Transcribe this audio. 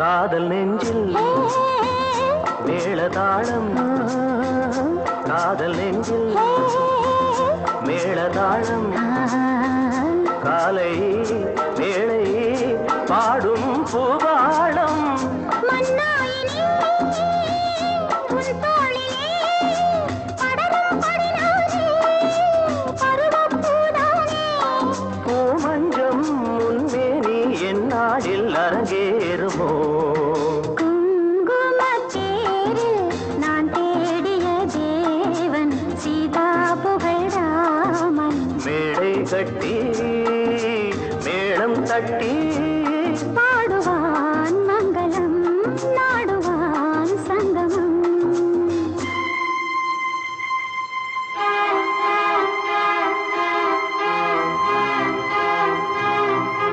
காதல் நெஞ்சில் மேளதாளம். காதல் நெஞ்சில் மேளதாளம். காலை வேளை பாடும் பூவாளம் பூமஞ்சம் முன்மேனி என்னாடில் அரங்கேறுமோ? கட்டி மேளம் தட்டி பாடுவ